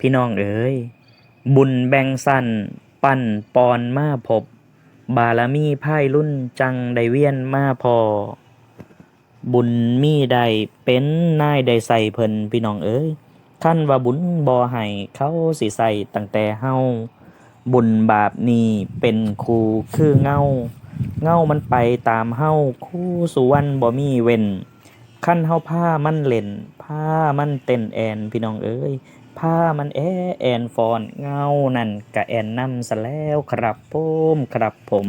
พี่น้องเอ๋ยบุญแบ่งสั้นปั่นปอนมาพบบารมีไพ่รุ่นจังได้เวียนมาพอ บุญมีใดเป็นนายไดใส่เพิ่นพี่น้องเอ๋ยขั้นว่าบุญบ่ให้เขาสิใส่ตั้งแต่เฮาบุญบาปนี้เป็นครูคือเงาเงามันไปตามเฮาคู่สุวรรณบ่มีเว้นขั้นเฮาผ้ามันเล่นผ้ามันเต้นแอนพี่น้องเอ้ย ผ้ามันแอแอนฟอนเงานั่นกะแอนนำซะแล้วครับผมครับผม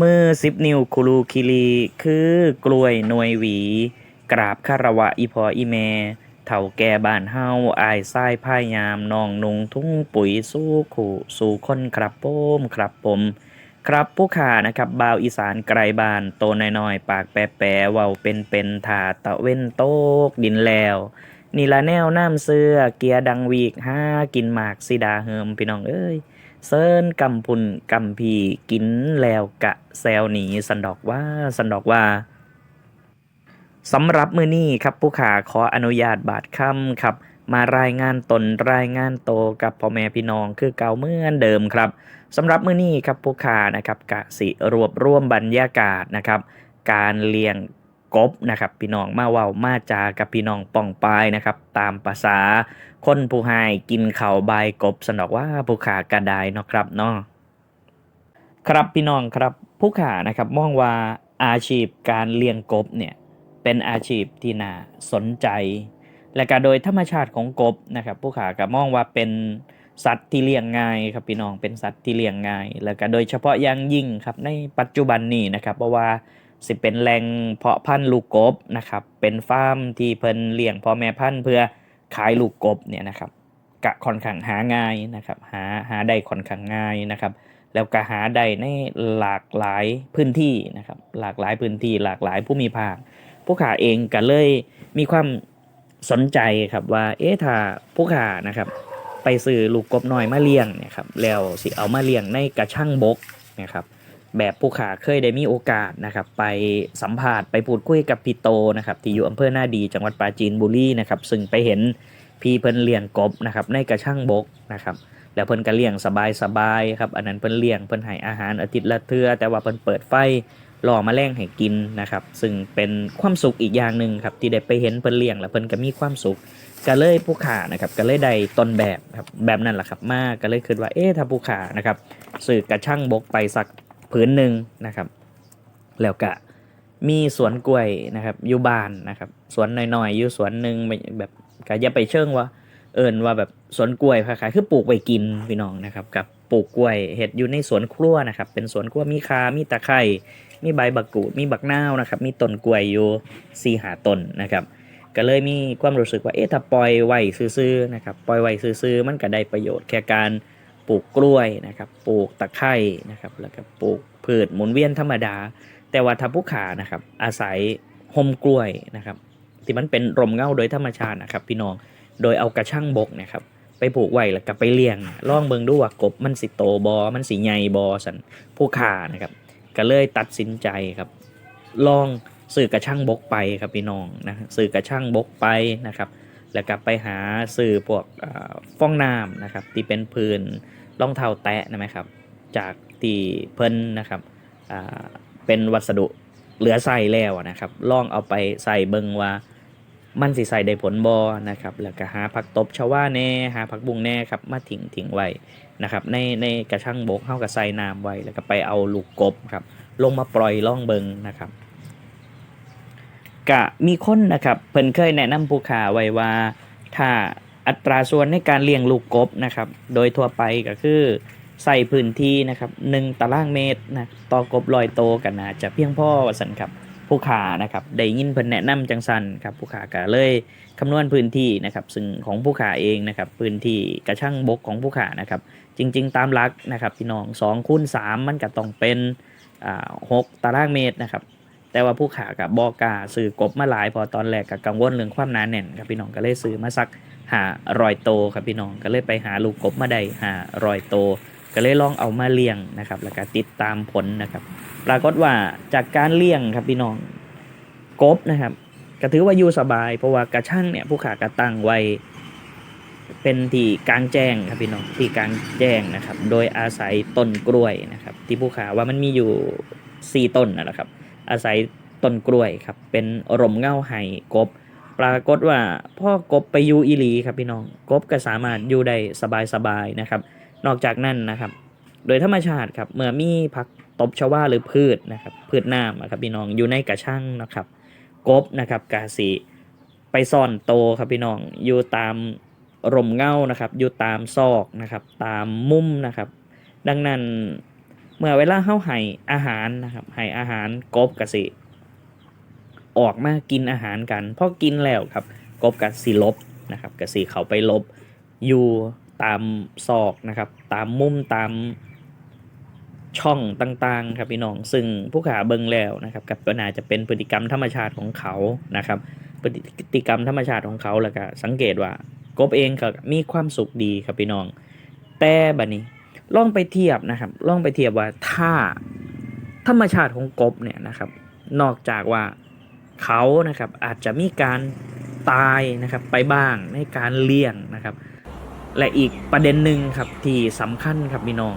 มือสิบนิ้วคุลูคิรีคือกล้วยหน่วยหวี กราบคารวะอีพออีแม่เถ่าแก่บ้านเฮาอายทรายพ่ายยามนองนุงทุ่งปุ๋ยสู้ขู่สู่คนครับผมครับผม ครับผู้ขานะครับบาวอีสานไกลบ้านโตน้อยๆ ปากแปะแปะเว้าเป็นเป็นถาตะเว้นโตกดินแล้ว นี่ละแนวน้ำเสื้อเกียร์ดังวีกห้ากินหมากสิดาเฮิมพี่น้องเอ้ยเซินกำพุนกำพีกินแล้วกะแซวหนีสันดอกว่าสันดอกว่าสำหรับมือนี้ครับผู้ขาขออนุญาตบาทค่ำครับ มารายงานตนรายงานโตกับพ่อแม่พี่น้องคือเก่าเมื่อนเดิมครับสำหรับมือนี้ครับผู้ขานะครับกะสิรวบรวมบรรยากาศนะครับ การเลี้ยง กบนะครับพี่น้องมาเว้ามาจากับพี่น้องป่องปายนะครับ ตามภาษาคนผู้หายกินเข่าวใบกบสนอกว่าผู้ขากระไดเนาะครับเนาะครับพี่น้องครับผู้ขานะครับมองว่าอาชีพการเลี้ยงกบเนี่ยเป็นอาชีพที่น่าสนใจ และก็โดยธรรมชาติของกบนะครับ ผู้ขาก็มองว่าเป็นสัตว์ที่เลี้ยงง่ายครับพี่น้องเป็นสัตว์ที่เลี้ยงง่าย แล้วก็โดยเฉพาะอย่างยิ่งครับในปัจจุบันนี้นะครับเพราะว่า สิเป็นแหล่งเพาะพันธุ์ลูกกบนะครับ เป็นฟาร์มที่เพิ่นเลี้ยงพ่อแม่พันธุ์เพื่อขายลูกกบเนี่ยนะครับกะค่อนข้างหาง่ายนะครับ หาหาได้ค่อนข้างง่ายนะครับ แล้วก็หาได้ในหลากหลายพื้นที่นะครับ หลากหลายพื้นที่หลากหลายผู้มีภาคผู้ขาเองก็เลยมีความสนใจครับว่า เอ๊ะถ้าผู้ขานะครับ ไปซื้อลูกกบน้อยมาเลี้ยงเนี่ยครับแล้วสิเอามาเลี้ยงในกระช่างบกนะครับ แบบผู้ขาเคยได้มีโอกาสนะครับ ไปสัมภาษณ์ไปพูดคุยกับพี่โตนะครับ ที่อยู่อำเภอหน้าดีจังหวัดปราจีนบุรีนะครับ ซึ่งไปเห็นพี่เพิ่นเลี้ยงกบนะครับ ในกระช่างบกนะครับ แล้วเพิ่นก็เลี้ยงสบายสบายๆครับ อันนั้นเพิ่นเลี้ยงเพิ่นให้อาหารอาทิตย์ละเทื่อแต่ว่าเพิ่นเปิดไฟหล่อแมลงให้กินนะครับ ซึ่งเป็นความสุขอีกอย่างหนึ่งครับ ที่ได้ไปเห็นเพิ่นเลี้ยงแล้วเพิ่นก็มีความสุขก็เลยผู้ขานะครับก็เลยได้ต้นแบบครับแบบนั้นแหละครับมาก็เลยคิดว่าเอ๊ะถ้าผู้ขานะครับสื่อกระช่างบกไปสัก ผืนหนึ่งนะครับ แล้วก็มีสวนกล้วยนะครับอยู่บ้านนะครับ สวนน้อยๆอยู่สวนหนึ่งแบบก็อย่าไปเชิงว่า เอินว่าแบบสวนกล้วยคล้ายๆคือปลูกไว้กินพี่น้องนะครับกับปลูกกล้วยเห็ดอยู่ในสวนครัวนะครับ เป็นสวนครัวมีคามีตะไคร่มีใบบักกูดมีบักนาวนะครับ มีต้นกล้วยอยู่สี่หาต้นนะครับก็เลยมีความรู้สึกว่าเอ๊ะถ้าปล่อยไว้ซื่อๆนะครับปล่อยไว้ซื่อๆมันก็ได้ประโยชน์แค่การ ปลูกกล้วยนะครับ ปลูกตะไคร่นะครับ แล้วก็ปลูกพืชหมุนเวียนธรรมดา แต่ว่าถ้าผู้ขานะครับ อาศัยโฮมกล้วยนะครับ ที่มันเป็นร่มเงาโดยธรรมชาตินะครับ พี่น้อง โดยเอากระช่างบกนะครับ ไปผูกไว้แล้วก็ไปเลี้ยงล่องเบิงดูว่ากบมันสิโตบอมันสิใหญ่บอสันผู้ขานะครับ ก็เลยตัดสินใจครับ ลองสื่อกระช่างบกไปครับพี่น้องนะสื่อกระช่างบกไปนะครับ แล้วก็ไปหาสื่อพวกเอ่อฟองน้ำนะครับที่เป็นพื้นรองเท้าแตะนะครับ จากที่เพิ่นนะครับเป็นวัสดุเหลือใส่แล้วนะครับลองเอาไปใส่เบิงว่ามันสิใส่ได้ผลบอนะครับแล้วก็หาผักตบชาวาแน่หาผักบุ้งแน่ครับมาทิ้งทิ้งไว้นะครับในในกระช่างบกเข้ากับใส่น้ำไว้แล้วก็ไปเอาลูกกบครับลงมาปล่อยล่องเบิงนะครับ กะมีคนนะครับเพิ่นเคยแนะนำผู้ขาไว้ว่าถ้าอัตราส่วนในการเลี้ยงลูกกบนะครับ โดยทั่วไปก็คือใส่พื้นที่นะครับหนึ่งตารางเมตรนะต่อกบลอยโตกันนะจะเพียงพอว่าสันครับผู้ขานะครับได้ยินเพิ่นแนะนำจังสันครับผู้ขาก็เลยคำนวณพื้นที่นะครับ ซึ่งของผู้ขาเองนะครับ พื้นที่กระช่างบกของผู้ขานะครับ จริง ๆ ตามหลักนะครับพี่น้อง2คูณ3มันก็ต้องเป็นอ่า6ตารางเมตรนะครับ แต่ว่าผู้ขากับบอกาซื้อกบมาหลายพอตอนแรกก็กังวลเรื่องความหนาแน่นครับพี่น้องก็เลยซื้อมาสักหารอยโตครับพี่น้องก็เลยไปหาลูกกบมาได้หารอยโต ก็เลยลองเอามาเลี้ยงนะครับ แล้วก็ติดตามผลนะครับ ปรากฏว่าจากการเลี้ยงครับพี่น้องกบนะครับก็ถือว่าอยู่สบาย เพราะว่ากระช่างเนี่ยผู้ขากระตั้งไว้เป็นที่กลางแจ้งครับพี่น้องที่กลางแจ้งนะครับ โดยอาศัยต้นกล้วยนะครับ ที่ผู้ขาว่ามันมีอยู่สี่ต้นนั่นแหละครับ อาศัยต้นกล้วยครับ เป็นร่มเงาไห้กบ ปรากฏว่าพ่อกบไปอยู่อีหลีครับพี่น้องกบก็สามารถอยู่ได้สบายๆนะครับ นอกจากนั้นนะครับ โดยธรรมชาติครับเมื่อมีผักตบชวาหรือพืชนะครับพืชน้ำครับพี่น้องอยู่ในกระช่างนะครับ กบนะครับกาสีไปซ่อนโตครับพี่น้องอยู่ตามร่มเงานะครับ อยู่ตามซอกนะครับ ตามมุมนะครับ ดังนั้น เมื่อเวลาเข้าให้อาหารนะครับให้อาหารกบกะสิออกมากินอาหารกันพอกินแล้วครับ กบกับสีลบนะครับกับสีเขาไปลบ อยู่ตามซอกนะครับ ตามมุมตามช่องต่างๆ ครับพี่น้อง ซึ่งผู้ขาเบิงแล้วนะครับกับก็น่าจะเป็นพฤติกรรมธรรมชาติของเขานะครับ พฤติกรรมธรรมชาติของเขาแล้วก็สังเกตว่ากบเองก็มีความสุขดีครับพี่น้อง แต่บัดนี้ ลองไปเทียบนะครับ ลองไปเทียบว่าถ้าธรรมชาติของกบเนี่ยนะครับ นอกจากว่าเขานะครับอาจจะมีการตายนะครับไปบ้างในการเลี้ยงนะครับ และอีกประเด็นหนึ่งครับที่สำคัญครับพี่น้อง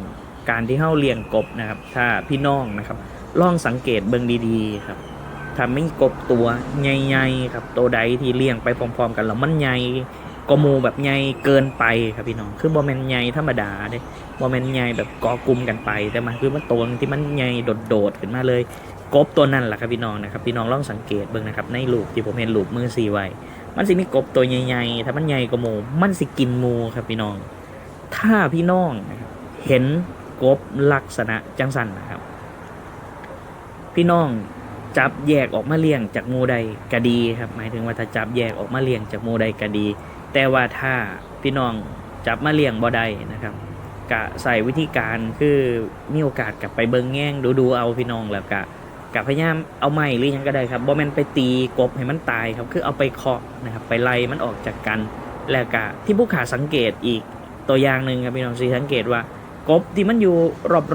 การที่เฮาเลี้ยงกบนะครับ ถ้าพี่น้องนะครับลองสังเกตเบิ่งดีๆครับถ้าไม่กบตัวใหญ่ๆครับตัวใดที่เลี้ยงไปพร้อมๆ กันแล้วมันใหญ่ กว่าหมูแบบใหญ่เกินไปครับพี่น้อง คือบ่แมนใหญ่ธรรมดาเด้บ่แมนใหญ่แบบกอกลุ่มกันไป แต่มันคือมันตัวหนึ่ที่มันใหญ่โดดๆขึ้นมาเลย กบตัวนั้นแหละครับพี่น้องนะครับ พี่น้องลองสังเกตเบิ่งนะครับ ในรูปที่ผมเห็นรูปมือสีไว้มันสิมีกบตัวใหญ่ๆ ถ้ามันใหญ่กว่าหมู มันสิกินหมูครับพี่น้อง ถ้าพี่น้องนะครับเห็นกบลักษณะจังสันนะครับ พี่น้องจับแยกออกมาเลี้ยงจากหมูใดก็ดีครับ หมายถึงว่าถ้าจับแยกออกมาเลี้ยงจากหมูใดก็ดี แต่ว่าถ้าพี่น้องจับมาเลี้ยงบ่ได้นะครับ กะใส่วิธีการคือมีโอกาสกลับไปเบิงแง่งดูดูเอาพี่น้องแล้วกะกะพยายามเอาไม้หรือยังก็ได้ครับบ่แม่นไปตีกบให้มันตายครับคือเอาไปเคาะนะครับไปไล่มันออกจากกัน แล้วก็ที่ผู้ขาสังเกตอีกตัวอย่างหนึ่งครับพี่น้องสิสังเกตว่ากบที่มันอยู่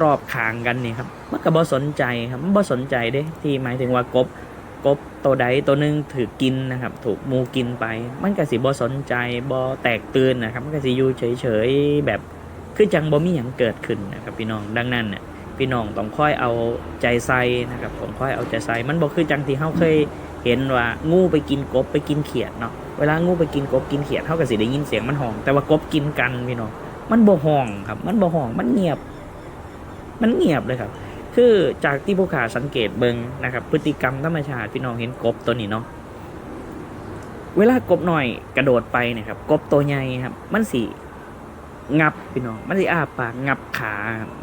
รอบๆขางกันนี่ครับมันก็บ่สนใจครับมันบ่สนใจเด้ที่หมายถึงว่ากบกบ ตัวใดตัวหนึ่งถือกินนะครับ ถูกมูกินไป มันก็สิบ่สนใจบ่แตกตื่นนะครับ มันก็สิอยู่เฉยๆแบบคือจังบ่มีหยังเกิดขึ้นนะครับ พี่น้องดังนั้นเนี่ยพี่น้องต้องค่อยเอาใจใส่นะครับต้องค่อยเอาใจใส่มันบ่คือจังที่เฮาเคยเห็นว่างูไปกินกบไปกินเขียดเนาะเวลางูไปกินกบกินเขียดเท่ากับสิได้ยินเสียงมันห้อง แต่ว่ากบกินกันพี่น้องมันบ่ห้องครับ มันบ่ห้องมันเงียบ มันเงียบเลยครับ คือจากที่ผู้ขาสังเกตเบิงนะครับ พฤติกรรมธรรมชาติพี่น้องเห็นกบตัวนี้เนาะเวลากบหน่อยกระโดดไปนี่ยครับ กบตัวใหญ่ครับ มันสีงับพี่น้องมันสิอ้าปากงับขา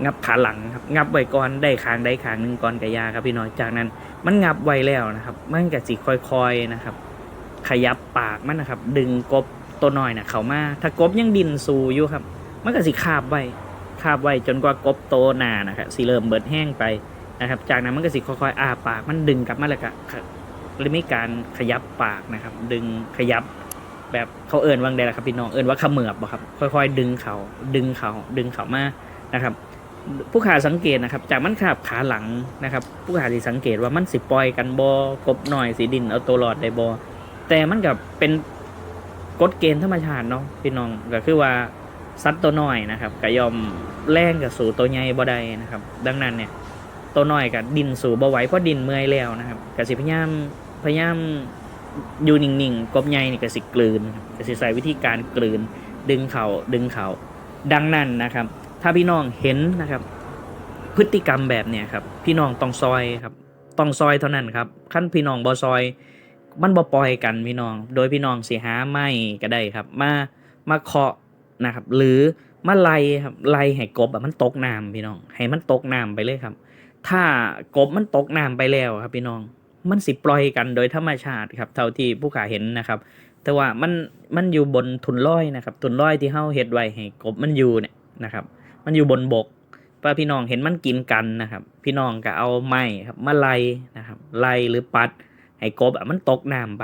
งับขาหลังครับ งับไว้ก่อนได้คางได้คางหนึ่งก่อนกระยาครับพี่น้องจากนั้น มันงับไว้แล้วนะครับ มันก็สิค่อยๆนะครับ ขยับปากมันนะครับ ดึงกบตัวน้อยนะเข้ามาถ้ากบยังดินสูอยู่ครับ มันก็สิคาบไว้ คาบไว้จนกว่ากบโตหนานะครับสิเริ่มเบิดแห้งไปนะครับ จากนั้นมันก็สิค่อยๆอ้าปากมันดึงกลับมาแล้วก็ขะหรือมีการขยับปากนะครับ ดึงขยับแบบเขาเอินว่างใดล่ะครับพี่น้องเอินว่าเขมือบบ่ครับค่อยๆ ดึงเขาดึงเขาดึงเขามานะครับ ผู้ขาสังเกตนะครับ จากมันขาบขาหลังนะครับ ผู้ขาสิสังเกตว่ามันสิปล่อยกันบอกบหน่อยสีดินเอาตัวรอดได้บอแต่มันกับเป็นกฎเกณฑ์ธรรมชาติเนาะพี่น้องก็คือว่า สัตว์ตัวน้อยนะครับก็ยอมแรงกับสู่ตัวใหญ่บ่ได้นะครับ ดังนั้นเนี่ยตัวน้อยกับดินสู่บ่ไหวเพราะดินเมื่อยแล้วนะครับกสิพยายามพยายามอยู่นิ่งๆกบใหญ่นี่กสิกลืนกสิใส่วิธีการกลืน ดึงเขาดึงเขาดังนั้นนะครับ ถ้าพี่น้องเห็นนะครับ พฤติกรรมแบบเนี้ยครับ พี่น้องต้องซอยครับต้องซอยเท่านั้นครับขั้นพี่น้องบอซอย มันบ่ปล่อยกันพี่น้อง โดยพี่น้องสิหาไม้ก็ได้ครับ มามาเคาะ นะครับ หรือมาไลครับไล่ให้กบแบบมันตกน้ำพี่น้องให้มันตกน้ำไปเลยครับ ถ้ากบมันตกน้ำไปแล้วครับ พี่น้อง มันสิปล่อยกันโดยธรรมชาติครับ เท่าที่ผู้ขาเห็นนะครับ แต่ว่ามันมันอยู่บนทุนลอยนะครับ ทุนลอยที่เฮาเฮ็ดไว้ให้กบมันอยู่เนี่ยนะครับ มันอยู่บนบกป้าพี่น้องเห็นมันกินกันนะครับ พี่น้องก็เอาไม้ครับมาไล่นะครับไล่หรือปัด ให้กบมันตกน้ำไป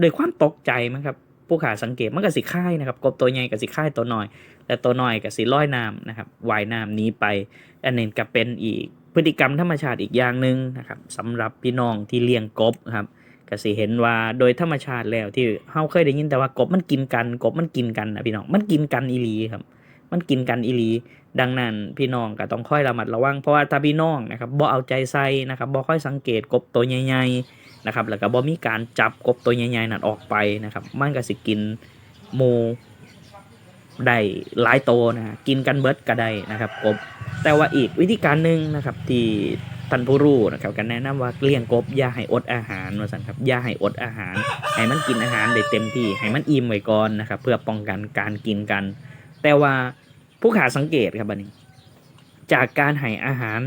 ด้วยความตกใจมั้งครับ ผู้ขาสังเกตมันก็สิค่ายนะครับกบตัวใหญ่กับสิค่ายตัวน้อย และตัวน้อยกับสิร้อยน้ำนะครับว่ายน้ำหนี้ไป อันนี้ก็เป็นอีกพฤติกรรมธรรมชาติอีกอย่างหนึ่งนะครับสำหรับพี่น้องที่เลี้ยงกบครับก็สิเห็นว่าโดยธรรมชาติแล้วที่เฮาเคยได้ยินแต่ว่ากบมันกินกันกบมันกินกันนะพี่น้องมันกินกันอีลีครับ มันกินกันอีลี ดังนั้นพี่น้องก็ต้องค่อยระมัดระวังเพราะว่าถ้าพี่น้องนะครับบ่เอาใจใส่นะครับบ่ค่อยสังเกตกบตัวใหญ่ๆ นะครับแล้วก็บ่มีการจับกบตัวใหญ่ๆนั่นออกไปนะครับ มันก็สิกินหมูได้หลายโตวนะฮะกินกันเบิดก็ได้นะครับกบ แต่ว่าอีกวิธีการหนึ่งนะครับที่ท่านผู้รู้นะครับก็แนะนำว่าเลี้ยงกบอย่าให้อดอาหารว่าซั่นครับอย่าให้อดอาหาร ให้มันกินอาหารได้เต็มที่ ให้มันอิ่มไว้ก่อนนะครับ เพื่อป้องกันการกินกัน แต่ว่าผู้ขาสังเกตครับบัดนี้ จากการให้อาหาร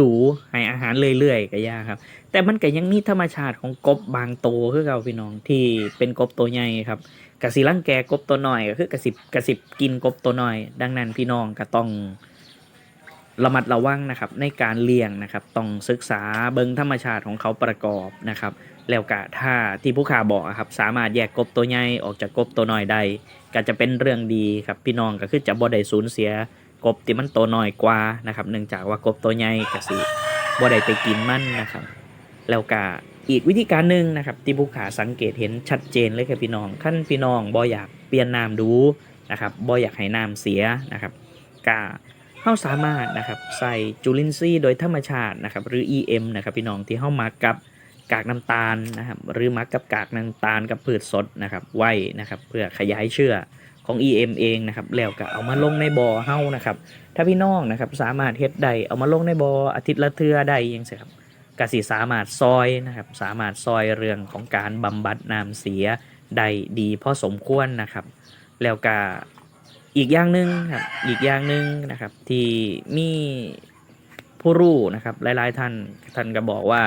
ดูๆให้อาหารเรื่อยๆก็ยากครับ แต่มันก็ยังมีธรรมชาติของกบบางโตวคือเก่าพี่น้องที่เป็นกบตัวใหญ่ครับกสิรังแกกบตัวน้อยก็คือกระสิบกระสิบกินกบตัวน้อย ดังนั้นพี่น้องก็ต้องระมัดระวังนะครับในการเลี้ยงนะครับต้องศึกษาเบิงธรรมชาติของเขาประกอบนะครับแล้วก็ถ้าที่ผู้ขาบอกครับสามารถแยกกบตัวใหญ่ออกจากกบตัวน้อยได้ก็จะเป็นเรื่องดีครับพี่น้องก็คือจะบ่ได้สูญเสีย กบที่มันโตน้อยกว่านะครับ เนื่องจากว่ากบตัวใหญ่ก็สิบ่ได้ไปกินมันนะครับ แล้วก็อีกวิธีการหนึ่งนะครับ ที่ผู้ขาสังเกตเห็นชัดเจนเลยครับพี่น้องขั้นพี่น้องบ่อยากเปลี่ยนน้ำดูนะครับบ่อยากให้น้ำเสียนะครับก็เฮาสามารถนะครับใส่จุลินทรีย์โดยธรรมชาตินะครับ หรือ EM นะครับ พี่น้องที่เฮามักกับกากน้ำตาลนะครับ หรือมักกับกากน้ำตาลกับพืชสดนะครับ ไว้นะครับ เพื่อขยายเชื้อ ของ EM เองนะครับแล้วก็เอามาลงในบ่อเฮานะครับ ถ้าพี่น้องนะครับสามารถเฮ็ดได้เอามาลงในบ่ออาทิตย์ละเทื่อได้ยังสิครับกสิสามารถซอยนะครับสามารถซอยเรื่องของการบำบัดน้ำเสียได้ดีพอสมควรนะครับ แล้วก็อีกอย่างหนึ่งครับอีกอย่างหนึ่งนะครับที่มีผู้รู้นะครับหลาย ๆ ท่านท่านก็บอกว่า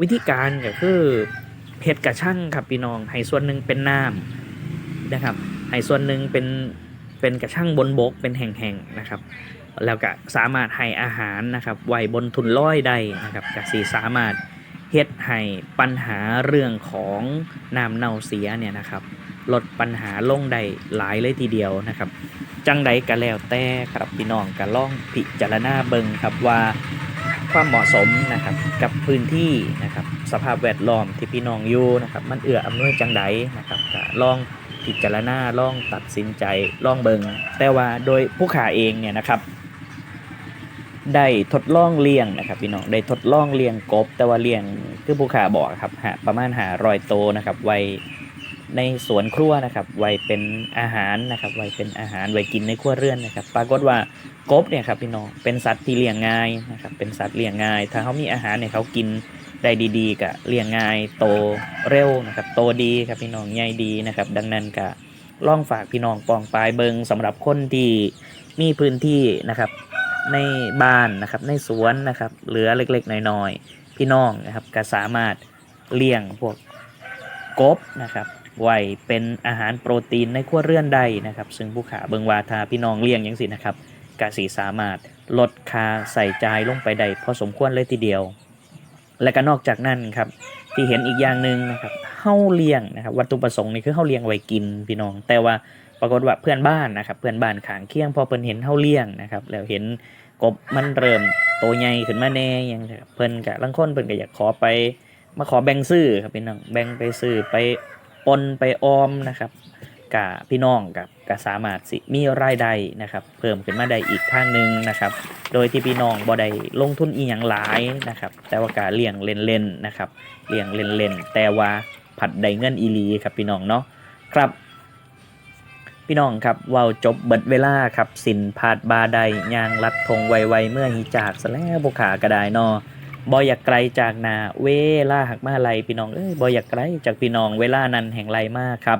วิธีการก็คือเห็ดกระช่างครับพี่น้องให้ส่วนหนึ่งเป็นน้ำนะครับ ให้ส่วนหนึ่งเป็นเป็นกระช่างบนบกเป็นแห่งๆนะครับ แล้วก็สามารถให้อาหารนะครับไว้บนทุนร้อยได้นะครับก็สีสามารถเฮ็ดให้ปัญหาเรื่องของน้ำเน่าเสียเนี่ยนะครับลดปัญหาลงได้หลายเลยทีเดียวนะครับ จังใดก็แล้วแต่ครับพี่น้องก็ล่องพิจารณาเบิงครับว่าความเหมาะสมนะครับกับพื้นที่นะครับสภาพแวดล้อมที่พี่น้องอยู่นะครับมันเอื้ออำนวยจังใดนะครับก็ลอง พิจารณาลองตัดสินใจลองเบิงแต่ว่าโดยผู้ขาเองเนี่ยนะครับได้ทดลองเลี้ยงนะครับพี่น้องได้ทดลองเลี้ยงกบ แต่ว่าเลี้ยงคือผู้ขาบอกครับหาประมาณหารอยโตนะครับไว้ในสวนครัวนะครับ ไว้เป็นอาหารนะครับ ไว้เป็นอาหารไว้กินในครัวเรือนนะครับ ปรากฏว่ากบเนี่ยครับพี่น้องเป็นสัตว์ที่เลี้ยงง่ายนะครับ เป็นสัตว์เลี้ยงง่าย ถ้าเขามีอาหารเนี่ยเขากิน ได้ดีๆก็เลี้ยงง่ายโตเร็วนะครับโตดีครับพี่น้องใหญ่ดีนะครับ ดังนั้นก็ล่องฝากพี่น้องปองปลายเบิงสำหรับคนที่มีพื้นที่นะครับในบ้านนะครับในสวนนะครับเหลือเล็กๆน้อยๆพี่น้องนะครับก็สามารถเลี้ยงพวกกบนะครับไว้เป็นอาหารโปรตีนในครัวเรือนได้นะครับ ซึ่งผู้ขาเบิงวาถ้าพี่น้องเลี้ยงอย่างสินะครับกสีสามารถลดค่าใส่ใจลงไปได้พอสมควรเลยทีเดียว และก็นอกจากนั้นครับ ที่เห็นอีกอย่างหนึ่งนะครับเฮ้าเลี้ยงนะครับ วัตถุประสงค์นี่คือเฮ้าเลี้ยงไว้กินพี่น้อง แต่ว่าปรากฏว่าเพื่อนบ้านนะครับ เพื่อนบ้านขางเคียงพอเพิ่นเห็นเฮ้าเลี้ยงนะครับ แล้วเห็นกบมันเริ่มโตใหญ่ขึ้นมาแน่ยังเพิ่นกะลังคนเพิ่นก็อยากขอไป มาขอแบ่งซื้อครับพี่น้องแบ่งไปซื้อไปปนไปออมนะครับ กะพี่น้องกับกะสามารถสิมีรายได้นะครับ เพิ่มขึ้นมาได้อีกทางหนึ่งนะครับ โดยที่พี่น้องบ่ได้ลงทุนอีหยังหลายนะครับ แต่ว่ากะเลี้ยงเล่นๆนะครับเลี้ยงเล่นๆแต่ว่าผัดได้เงินอีลีครับพี่น้องเนาะครับพี่น้องครับว้าจบเบิดเวลาครับสินพาดบาใดยางลัดทงไวๆเมื่อหิจากซะแล้วบุขากระไดนอบอยอยากไกลจากนาเวลาหักมาไลพี่น้องเอ้ยบอยากไกลจากพี่น้องเวลานั้นแห่งไรมากครับ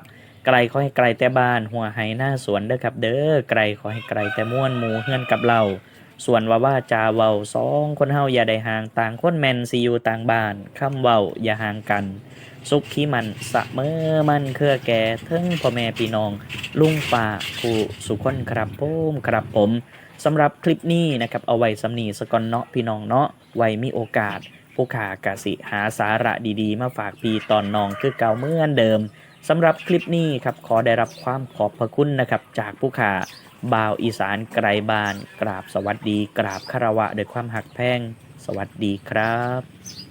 ไกลขอให้ไกลแต่บ้าน หัวไหหน้าสวนเด้อครับ เด้อไกลขอให้ไกลแต่ม่วนหมูเฮือนกับเราส่วนว่าว่าจาเว้าสองคนเฮาอย่าได้ห่างต่างคนแมนซีอยู่ต่างบ้านคำเว้าอย่าห่างกัน สุขขี้มันสะเมอมันเครือแก่เทิงพ่อแม่พี่น้อง ลุงป่าผู้สุขคนครับผมครับผมสำหรับคลิปนี้นะครับเอาไว้สำนีสกอนเนาะพี่น้องเนาะไว้มีโอกาสผู้ขากะสิหาสาระดีๆ มาฝากปีตอนน้องคือเก่าเมื่อนเดิม สำหรับคลิปนี้ครับขอได้รับความขอบพระคุณนะครับ จากผู้ขาบ่าวอีสานไกลบ้าน กราบสวัสดี กราบคารวะด้วยความหักแพง สวัสดีครับ